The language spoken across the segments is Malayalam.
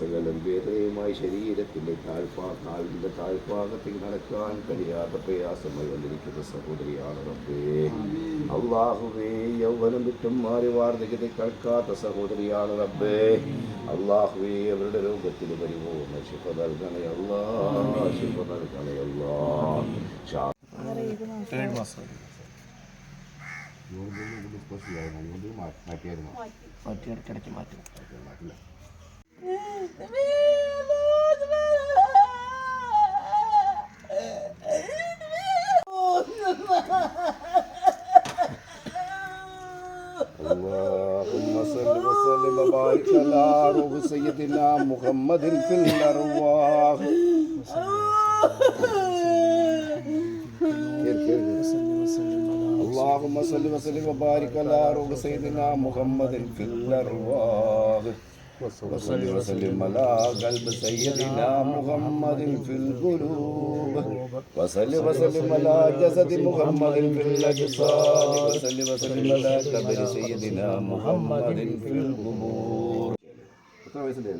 ഭാഗമായി ശരീരത്തിന്റെ താഴ്ഭാ കാലിന്റെ താഴ്ഭാഗത്തിൽ നടക്കാൻ കഴിയാത്ത പ്രയാസമായി വന്നിരിക്കുന്ന സഹോദരിയാണ് റബ്ബേ. അള്ളാഹുവേ യൗവനം വിട്ടും മാറി വാർദ്ധക്യത്തെ കേൾക്കാത്ത സഹോദരിയാണ് റബ്ബേ. അള്ളാഹുവേ അവരുടെ രോഗത്തിന് പരിപൂർണ ശിഫ നൽകണയല്ല ശിഫ നൽകണേ അല്ലാ. ശാ- ഏഴ് മാസം. മാറ്റിയായിരുന്നു മാറ്റി ഇടയ്ക്കിടയ്ക്ക് മാറ്റി. മാറ്റില്ല اللهم صل وسلم وبارك على روح سيدنا محمد في الأرواح كير كير اللهم صل وسلم وبارك على روح سيدنا محمد في الأرواح وصل وسلم على قلب سيدنا محمد في القلوب وصل وسلم على جسد محمد في الأجساد وصل وسلم على قبر سيدنا محمد في القبور എത്ര വയസ്സിൻ്റെ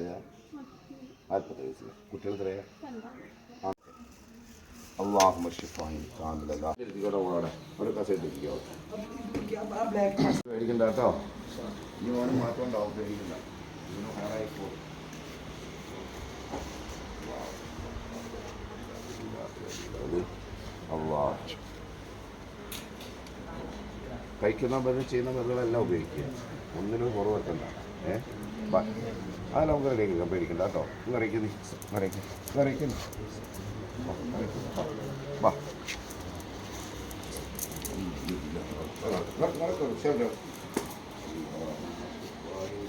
നാൽപ്പത് വയസ്സിൽ കുട്ടികൾ എത്രയാ അള്ളാഹു ഷിഫായി കാന്തലല്ല ഇരുത്തിക്കോട്ടെ മോളോടെ ഒരു കസേറ്റ് ഇരിക്കാവോ പേടിക്കണ്ട കേട്ടോ ഈ മോന് മാറ്റം ഉണ്ടാവും പേടിക്കണ്ട ഇവന് ഹയറായി പോകും കഴിക്കുന്ന മരുന്ന് ചെയ്യുന്ന മരുന്നുകളെല്ലാം ഉപയോഗിക്കുക ഒന്നിനും കുറവ് വെക്കണ്ട ഏ ആ നമുക്ക് റെഡിയാക്കാം പേടിക്കണ്ട കേട്ടോ നിറയ്ക്കുന്നു നിറയ്ക്കുന്നു നിറയ്ക്കുന്നു വാ ശരി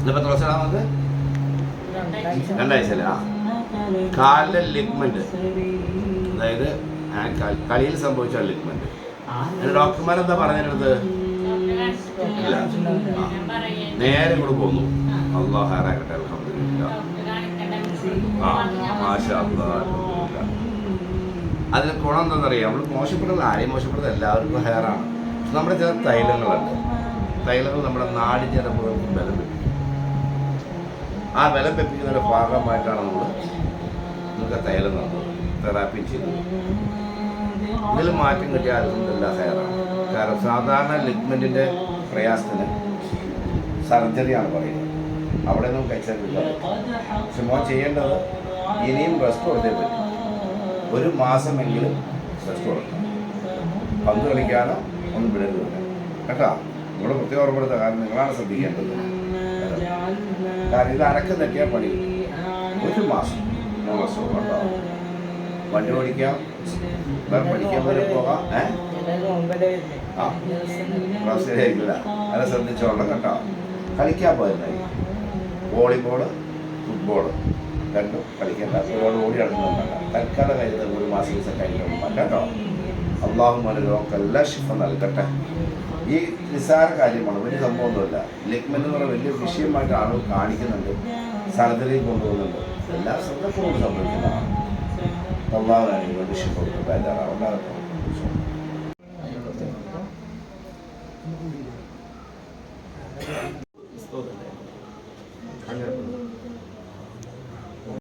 ഇതിപ്പോ തുളസിടാമത് രണ്ടാഴ്ച അല്ലേ? ആ. കാലിലെ ലിഗ്മെന്റ് അതായത് കളിയിൽ സംഭവിച്ച ലിഗ്മെന്റ് ഡോക്ടർമാർ എന്താ പറഞ്ഞിരുന്നത്? നേരെ കൂടെ പോന്നു. അള്ളാഹ്. അതിന് ഗുണം എന്താണെന്നറിയാം? നമ്മൾ മോശപ്പെടുന്നത് ആരെയും മോശപ്പെടുന്നത് എല്ലാവർക്കും ഹെയറാണ് നമ്മുടെ ചില തൈലങ്ങളുണ്ട്. തൈലങ്ങൾ നമ്മുടെ നാടി ജനമുകൾക്ക് ബലം വെപ്പിക്കും ആ ബലം വെപ്പിക്കുന്നതിന്റെ ഭാഗമായിട്ടാണ് നമ്മൾ നമുക്ക് തൈലം തന്നത് തെറാപ്പി ചെയ്തത് ഇതിൽ മാറ്റം കിട്ടിയ അലഹമില്ല ഹെയറാണ്. കാരണം സാധാരണ ലിഗ്മെന്റിന്റെ പ്രയാസത്തിന് സർജറിയാണ് പറയുന്നത്. അവിടെ നിന്നും കഴിച്ചാൽ കിട്ടാൻ പക്ഷെ മോൻ ചെയ്യേണ്ടത് ഇനിയും റെസ്റ്റ് കൊടുത്തേ പറ്റും. ഒരു മാസമെങ്കിലും റെസ്റ്റ് കൊടുക്കണം. പന്ത് കളിക്കാനോ ഒന്നും വിടരുത്. കേട്ടോ? നിങ്ങൾ പ്രത്യേകം ഓർമ്മപ്പെടുത്തുക. കാരണം നിങ്ങളാണ് ശ്രദ്ധിക്കേണ്ടത്. കാരണം ഇത് അരക്ക് തെറ്റിയാൽ പണി. ഒരു മാസം വണ്ടി ഓടിക്കാം പഠിക്കാൻ വരെ പോകാം ശരിയായിട്ടില്ല ശ്രദ്ധിച്ചോളാം കേട്ടോ. കളിക്കാൻ പോയിരുന്നായി വോളിബോൾ ഫുട്ബോൾ രണ്ടും കളിക്കേണ്ട ഒരുപാട് ഓടി നടക്കുന്നുണ്ടല്ല. തൽക്കാലം കരുതുന്ന ഒരു മാസം ദിവസം കഴിഞ്ഞിട്ടുണ്ടാകാം കേട്ടോ. അള്ളാഹു മനോരോക്കെല്ലാം ശിഫ നൽകട്ടെ. ഈ നിസ്സാര കാര്യമാണ് വലിയ സംഭവമൊന്നുമില്ല. ലിഗ്മൻ എന്ന് പറയുന്ന വലിയ വിഷയമായിട്ട് ആളുകൾ കാണിക്കുന്നുണ്ട് സർജറി കൊണ്ടുപോകുന്നുണ്ട്. എല്ലാ ശ്രദ്ധപ്പൂർവം സംഭവിക്കുന്നതാണ്. അള്ളാഹു ശിഫ കൊടുക്കും എല്ലാവരും